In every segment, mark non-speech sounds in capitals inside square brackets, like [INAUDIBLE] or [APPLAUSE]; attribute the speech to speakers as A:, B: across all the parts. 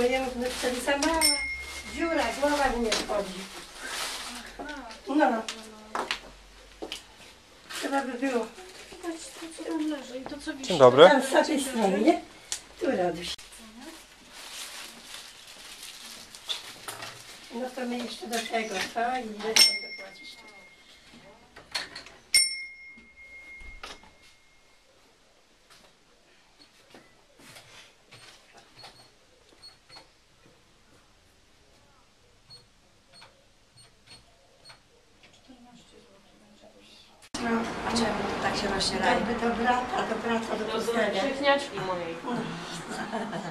A: bo ja wtedy za mała dziura, głowa mi nie wchodzi. No. Trzeba by było.
B: Co tam leży i to co wisi?
C: Dzień dobry.
A: Tam z tej strony, nie? Tu radość. No to my jeszcze do tego, co? I zresztą dopłacić. No,
B: A czemu to się rozsieraje?
A: jakby do brata, do brata, do pustynia.
D: Chrześniaczki mojej.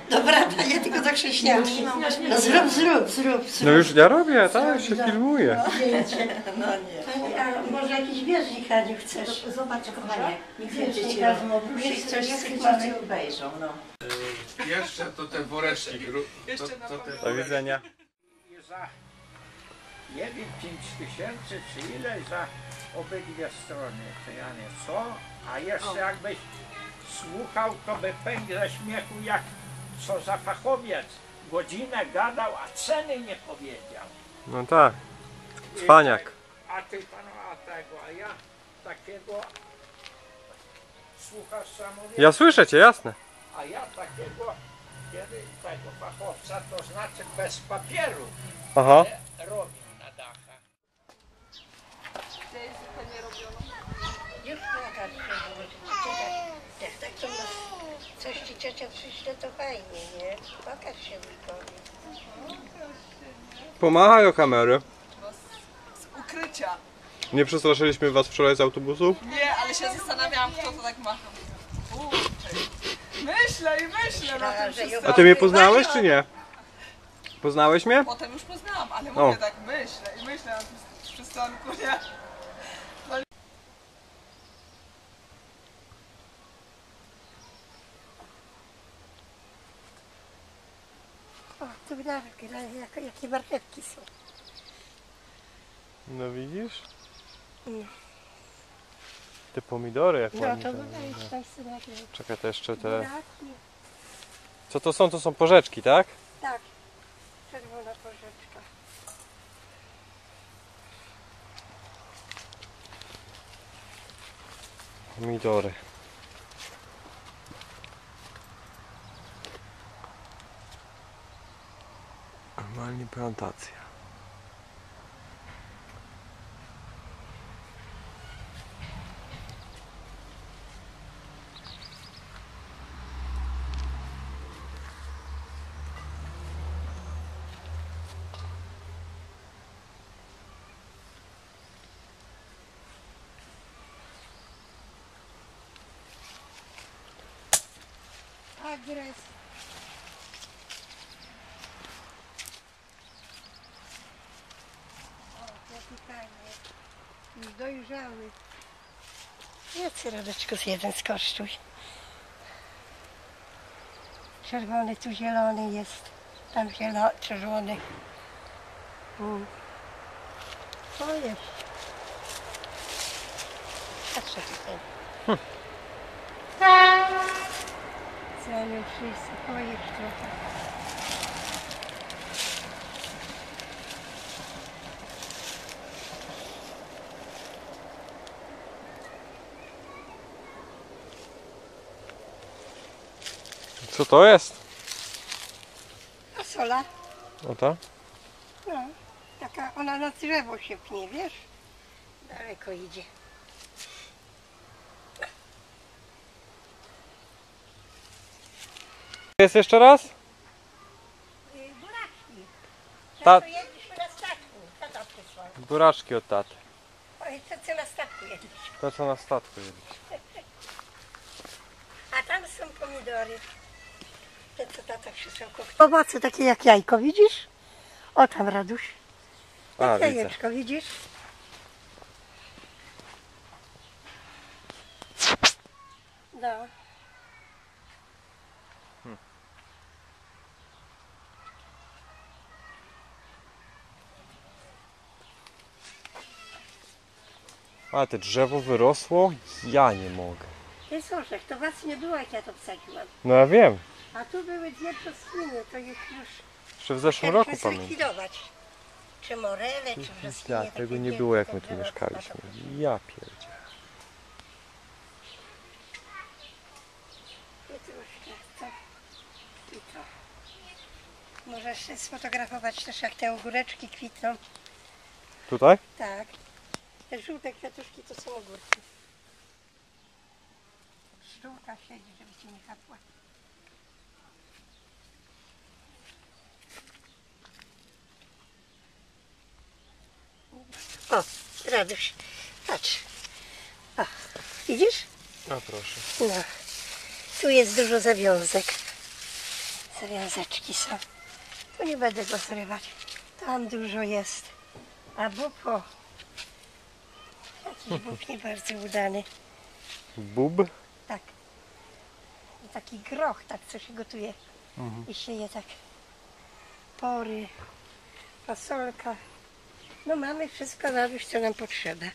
A: Do brata, nie tylko do chrześcijanki. No zrób, zrób, zrób,
C: No
A: zrób.
C: już ja robię, tak, się filmuję.
A: Zdjęcie.
B: No nie.
A: A może jakiś wierzch, Haniu, chcesz?
B: Zobacz kochanie,
A: Wiesz,
B: dzieci
A: nie
B: rozmą,
A: Niech
B: coś
A: niech
B: z tych obejrzą, no.
E: Jeszcze to te woreczki. gru- To, to te
C: Do widzenia.
F: Za nie wiem, 5 tysięcy czy ile za obydwie strony, to ja nie co, a jeszcze jakbyś słuchał, to by pękł ze śmiechu jak co za fachowiec. Godzinę gadał, a ceny nie powiedział.
C: No tak, cwaniak.
F: A ty pan, a tego, a ja takiego słuchasz samowierzchni.
C: Ja słyszę cię, jasne.
F: A ja takiego, kiedy tego fachowca, to znaczy bez papieru,
C: Aha.
F: e, robił na dachach.
A: Już pokaż się, bo ciocia, jak tak to masz, coś ci ciocia przyśle, to fajnie, nie? Pokaż się Wujkowi.
C: Pomachaj o kamery.
D: Ukrycia.
C: Nie przestraszyliśmy was wczoraj z autobusu?
D: Nie, ale się zastanawiałam, kto to tak macha. Myślę i myślę na tym wszystkim.
C: A ty mnie poznałeś czy nie? Poznałeś mnie?
D: Potem już poznałam, ale
C: O.
D: mówię tak, myślę i myślę na tym przystanku, nie?
A: O, tu nawet, jakie, marchewki są.
C: No widzisz?
A: Nie.
C: Te pomidory jak
A: No
C: ładnie.
A: to
C: tam-
A: są jakieś
C: Czekaj, to jeszcze te...
A: buraki.
C: Co to są? To są porzeczki, tak?
A: Tak, czerwona porzeczka.
C: Pomidory. Normalnie plantacja.
A: Agres. O, jaki fajny. Już dojrzały. Jedz Radeczku z jeden skosztuj. Czerwony, tu zielony jest. Tam zielony, czerwony. Mm. O jest. Patrzę tutaj. Ceny wszystko jest trochę.
C: Co to jest?
A: Fasola,
C: O ta?
A: no, taka ona na drzewo się pnie, wiesz? Daleko idzie.
C: Jest jeszcze raz?
A: Y, Buraczki.
C: Ta-
A: Ta... jedliśmy na statku. Tata przysłał.
C: Buraczki od taty.
A: Oj, to co na statku jedliśmy.
C: To co na statku jedliśmy. [LAUGHS]
A: A tam są pomidory. Te co tata przysłał. Owoce takie jak jajko, widzisz? O tam Raduś.
C: A,
A: Jak
C: widzę.
A: jajeczko, widzisz? No.
C: A, te drzewo wyrosło? Ja nie mogę.
A: Jest orzech, to was nie było jak ja to wsadziłam.
C: No ja wiem.
A: A tu były dwie brzoskwinie, to ich już
C: Jeszcze w zeszłym roku
A: chcieliśmy
C: pamiętam.
A: zlikwidować. Czy morele, czy brzoskwinie.
C: Ja,
A: takie
C: tego nie było jak my tu mieszkaliśmy. Ja pierdzie.
A: I troszkę to i to. Możesz się sfotografować też jak te ogóreczki kwitną.
C: Tutaj?
A: Tak. Te żółte kwiatuszki to są ogórki. Pszczółka siedzi, żeby ci nie kapła. O, Raduś, patrz. O, widzisz?
C: A proszę.
A: No, tu jest dużo zawiązek. Zawiązeczki są. Tu nie będę go zrywać. Tam dużo jest. A bób, o. Jakiś [LAUGHS] bób nie bardzo udany.
C: Bub?
A: Tak. I taki groch, tak co się gotuje. I się je tak pory, fasolka. No mamy wszystko na już, co nam potrzeba.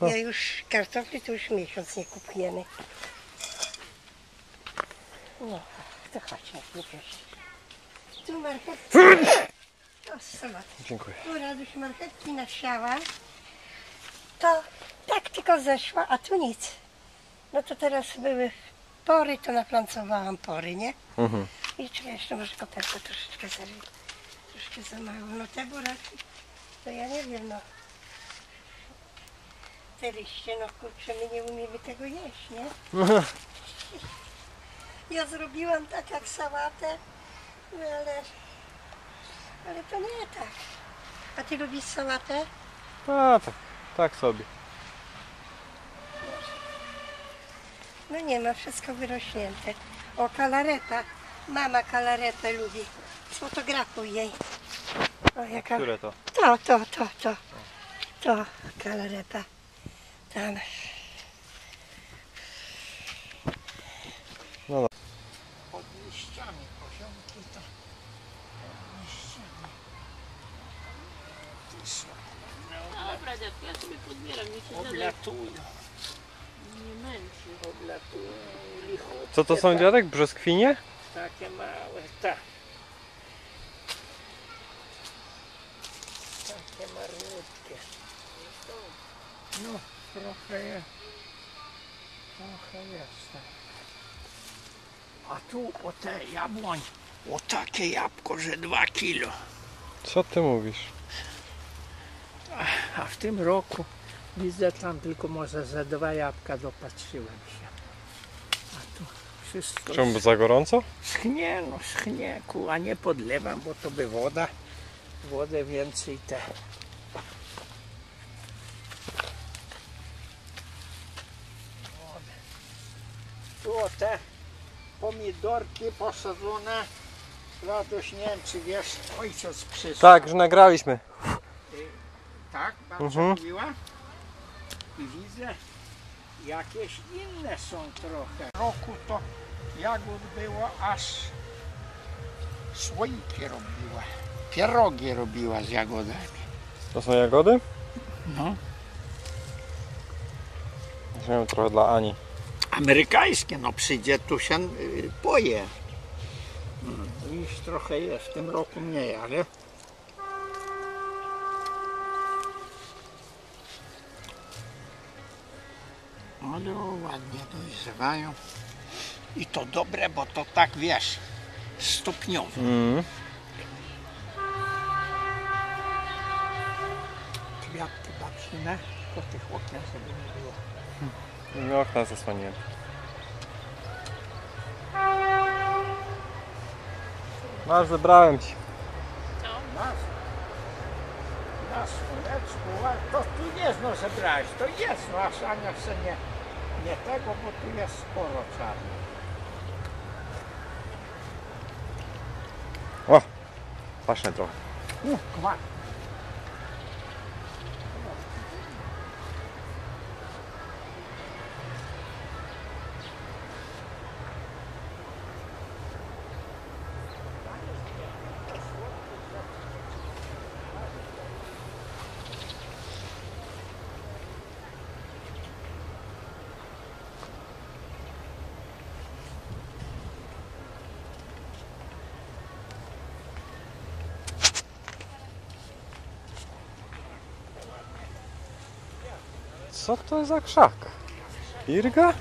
C: No
A: Ja już kartofli to już miesiąc nie kupujemy. No, to chodźmy, nie. Tu marchewki. O, salat.
C: dziękuję.
A: Tu Raduś marchewki nasiała. To tak tylko zeszła, a tu nic. No to teraz były pory, to naplancowałam pory, nie?
C: Mhm.
A: I czy jeszcze może kopertę troszeczkę za, troszkę za mało. No te buraki, to ja nie wiem, no. Te liście, no kurczę, my nie umiemy tego jeść, nie? [LAUGHS] Ja zrobiłam tak jak sałatę, no ale, ale to nie tak. A ty lubisz sałatę?
C: A tak, tak sobie.
A: No nie ma, wszystko wyrośnięte. O, kalareta. Mama kalaretę lubi. Sfotografuj jej. O, jaka...
C: Które to?
A: To, to, to, to. To kalareta. Tam.
F: Pod liściami poziomki to pod liściami. Ty są,
G: Dobra, dziadku, ja sobie podbieram,
F: oblatują,
G: nie męczy.
F: oblatują lichutkie.
C: Co to są dziadek? Brzoskwinie?
F: Takie małe, tak. Takie malutkie. No, trochę jest. Trochę jest. A tu o te jabłoń, o takie jabłko, że dwa kilo.
C: Co ty mówisz?
F: A w tym roku widzę tam tylko może ze dwa jabłka dopatrzyłem się. A tu wszystko
C: Czemu za gorąco?
F: schnie, no schnie, ku, a nie podlewam, bo to by woda, wodę więcej te. Tu te pomidorki posadzone, Radość, nie wiem czy wiesz, ojciec przysłał.
C: Tak, że nagraliśmy.
F: Tak, babcia
C: Mhm.
F: mówiła. I widzę, jakieś inne są trochę. W roku to jagód było aż słoiki robiła. Pierogi robiła z jagodami.
C: To są jagody?
F: No.
C: Wziąłem trochę dla Ani.
F: Amerykańskie, no przyjdzie tu się y, poje. Mm, Liść trochę jest, w tym roku mniej, ale Ale ładnie dojrzewają. I to dobre, bo to tak wiesz, stopniowo.
C: Mm.
F: Kwiatki babcine, po tych oknach żeby nie było.
C: No okna zasłoniłem. Masz, zebrałem ci.
F: Nas, na słoneczku, a to tu jest, no zebrałeś, to jest, no aż Ania chce nie, nie tego, bo tu jest sporo czarnych.
C: O! Pachnę trochę.
F: U, kmak.
C: Co to za krzak? Irga?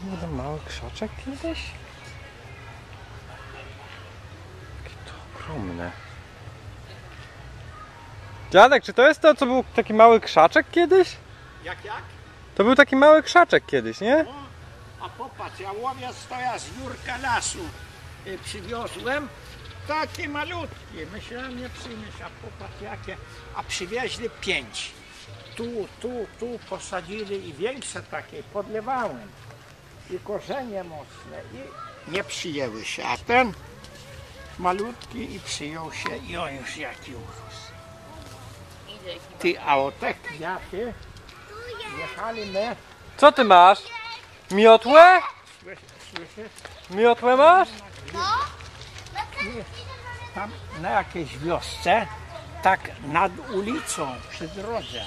C: Kurde, mały krzaczek kiedyś? Jakie to ogromne. Dziadek, czy to jest to, co był taki mały krzaczek kiedyś?
F: Jak, jak?
C: To był taki mały krzaczek kiedyś, nie?
F: A popatrz, ja łowię stoja z Jurka lasu. Y, Przywiozłem takie malutkie. Myślałem, nie przyjmiesz, a popatrz jakie. A przywieźli pięć. Tu, tu, tu posadzili i większe takie podlewałem. I korzenie mocne i nie przyjęły się. A ten malutki i przyjął się i on już jaki urósł. Ty, a o te kwiaty jechali my,
C: Co ty masz? Miotłę?
F: słysz- słyszysz?
C: Miotłę masz?
F: Tam na jakiejś wiosce, tak nad ulicą, przy drodze,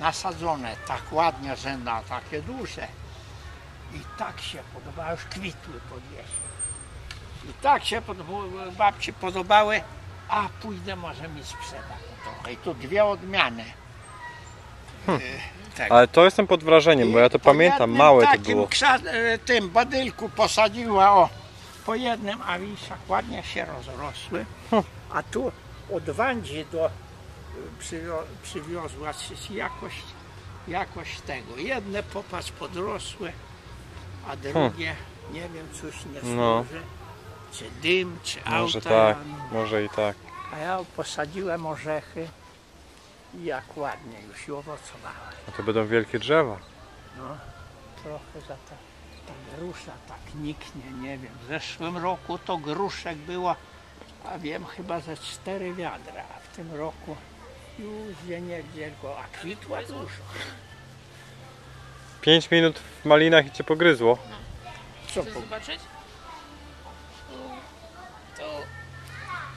F: nasadzone tak ładnie, że na takie duże. I tak się podobały, już kwitły podjeżdżały. I tak się podobały, babci podobały, a pójdę może mi sprzeda trochę. I tu dwie odmiany. y, tego.
C: Ale to jestem pod wrażeniem, bo ja to pamiętam, małe to
F: takim
C: było.
F: Krza, e, tym badylku posadziła o, po jednym, a wiszach ładnie się rozrosły.
C: Hm.
F: A tu od Wandzi do przywio, przywiozła jakość, jakość tego. Jedne popatrz podrosły, a drugie nie wiem, coś nie
C: Hm. No.
F: służy. Czy dym, czy
C: Może
F: auta.
C: tak,
F: ja-
C: może i tak.
F: A ja posadziłem orzechy i jak ładnie już i owocowały.
C: A to będą wielkie drzewa.
F: trochę za ta, ta grusza tak niknie, nie wiem. W zeszłym roku to gruszek było, a wiem, chyba ze cztery wiadra, a w tym roku już gdzie nie gdzie go, a kwitła dużo.
C: 5 minut w malinach i cię pogryzło.
F: Co
G: Chcesz
F: po...
G: zobaczyć? Tu, tu,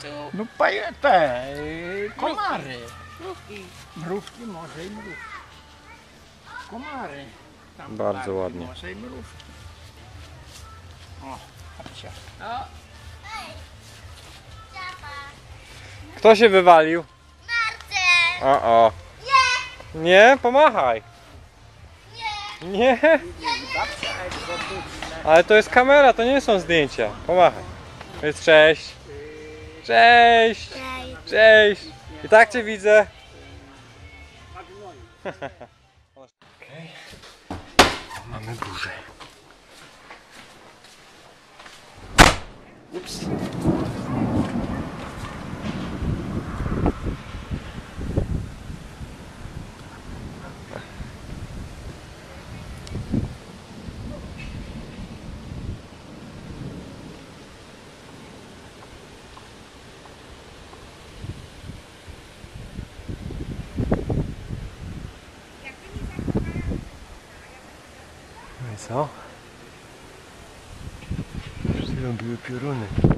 G: tu.
F: No paje- te y, komary,
G: Mrówki.
F: mrówki może i mrówki. Komary. Tam
C: Bardzo ładnie.
F: Może i mrówki. O, patrzcie.
G: O,
C: Kto się wywalił? O, o. Nie! Nie? Pomachaj. Nie.
F: Egzotyczne.
C: Ale to jest kamera, to nie są zdjęcia. Pomachaj. Jest cześć. Cześć. Cześć. I tak cię widzę. Okej. Mamy burzę. Ups. No i co?